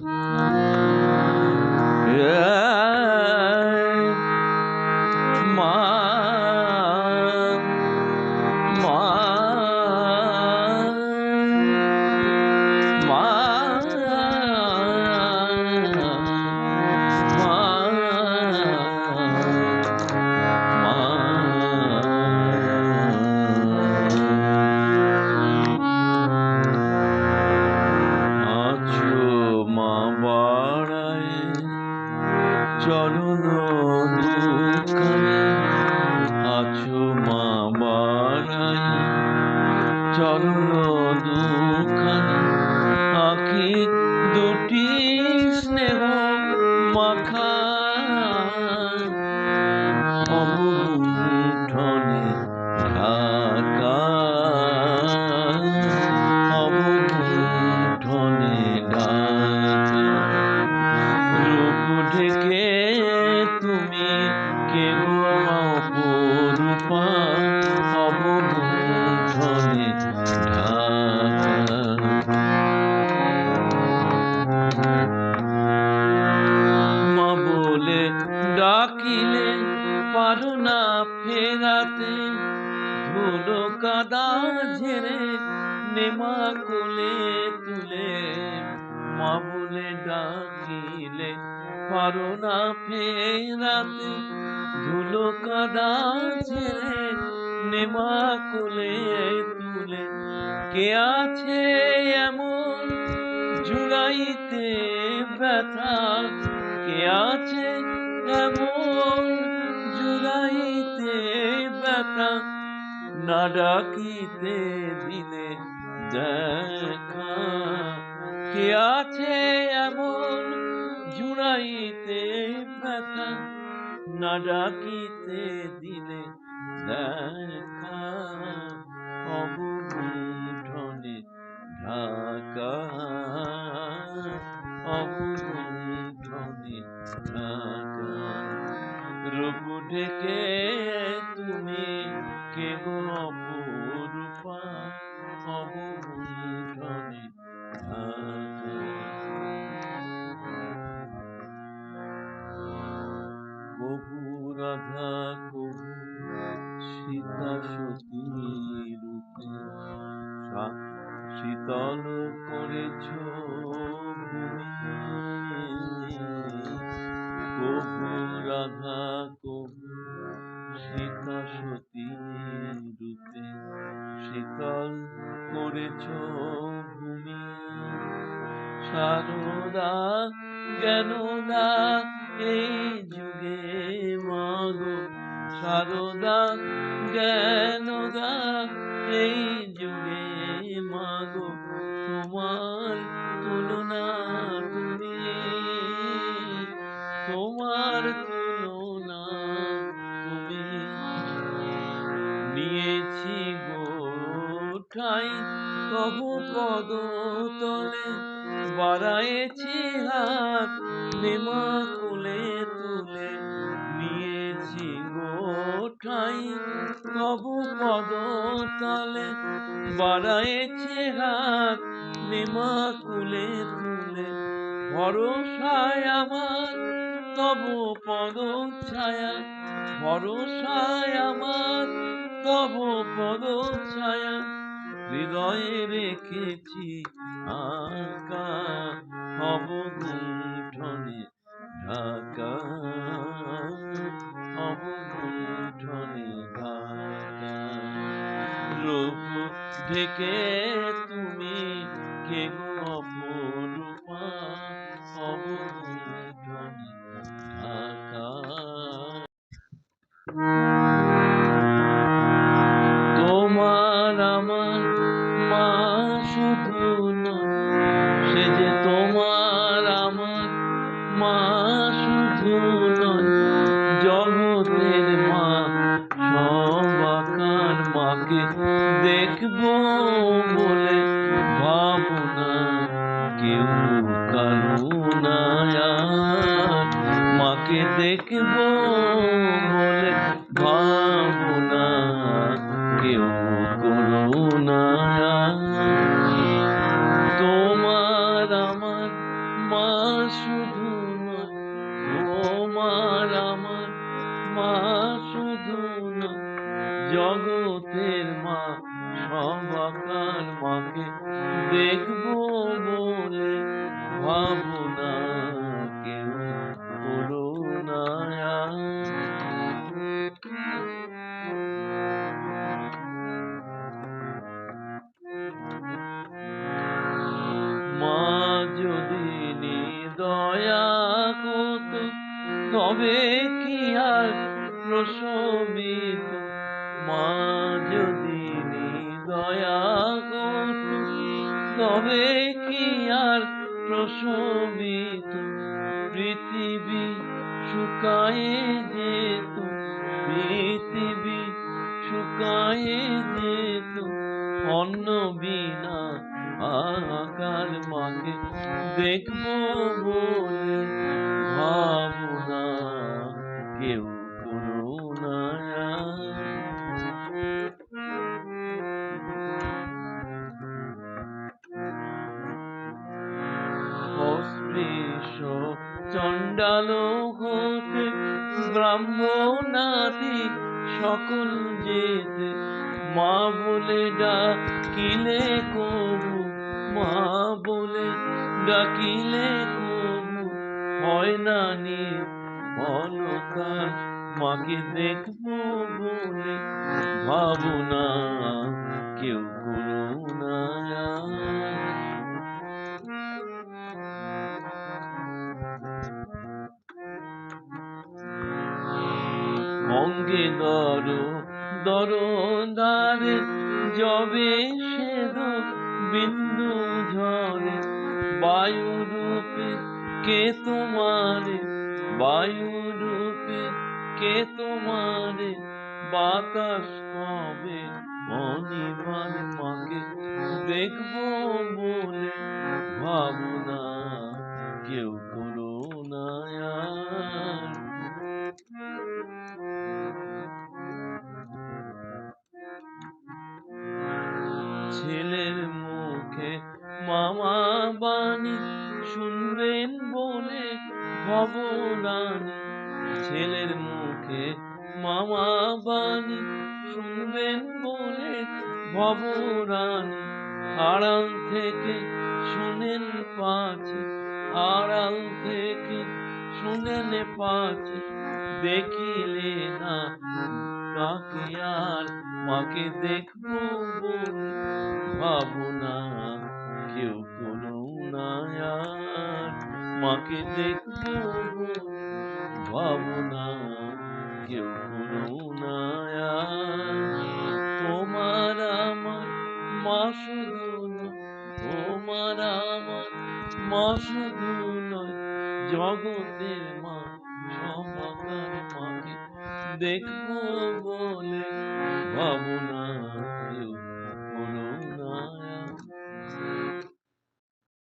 মা বলে ডাকিলে পারো না ফেরাতে ধুলো কাদা ঝেড়ে নেমা কোলে তুলে, কে আছে এমন জুড়াইতে ব্যথা? কে আছে এমন জুড়াইতে ব্যথা? না ডাকিতে দিলে দেখা কে আছে এমন জুড়াইতে ব্যথা? না ডাকিতে দিলে দেখা অবগুণ্ঠনে ঢাকা। অবগুণ্ঠনে ঢাকা। রূপ ঢেকে তুমি কে রাধা কবু সীতা সতী রূপে শীতল করেছ কবু রাধা কবু সীতা সতী রূপে শীতল করেছ ভূমি সারদা জ্ঞানদা এই যুগে সারদা জ্ঞানদা এই যুগে মাগো, তোমার তুলনা তুমি তোমার তুলনা তুমি নিয়েছি গোঠাই তবু পদ তলে বাড়াইছি হাত, নেমা কোলে তুলে গোঠাই তবু পদ তলে বাড়াইছি হাত নেমা কুলে তুলে ভরসায় আমার, তবু পদ ছায়া ভরসায় আমার, তবু পদ ছায়া হৃদয়ে রেখেছি আঁকা অবগুণ্ঠনে ঢাকা। ঢেকে তুমি? কে অপরূপা দেখব বলে ভাবো না কেউ করো না তোমার আমার মা শুধু তোমার আমার মা শুধু না, জগতের মা সবাকার মাকে দেখব বলে ভাবনা। করত তবে কি আর প্রসবিত মা যদি দয়া করত, তবে কি আর প্রসবিত পৃথিবী শুকায়ে যেত, পৃথিবী শুকায়ে যেত। অন্ন বিনা আকার মাকে দেখব বলে কেউ ব্রাহ্মণাদি সকল যেতে মা বলে ডাকিলে কবু, মা বলে ডাকিলে কবু, হয় না নি অলকার মাকে দেখব বলে ভাবনা, কেউ করুণায়া অঙ্গে দর দর দ্বারে যবে সেদ বিন্দু ঝরে বায়ু রূপে কে তোমারে বায়ু রূপে কে তোমারে বাতাস কবে অনিবার মাকে দেখব বলে ভাবনা, কেউ করুণায়া ছেলের মুখে মামা বাণী বলে ভবরানী, ছেলের মুখে মামা বাণী শুনবেন বলে ভবরানী, আড়াল থেকে শুনেন পাছে, আড়াল থেকে শুনেন পাছে, দেখিলে না কাকে আর, মাকে দেখব বলে ভাবনা কেউ মাকে দেখব বলে ভাবনা কেউ করুণায়া তোমার আমার মা শুধু তোমার আমার মা শুধু জগতের মা সমাকার মাকে দেখব বলে ভাবনা।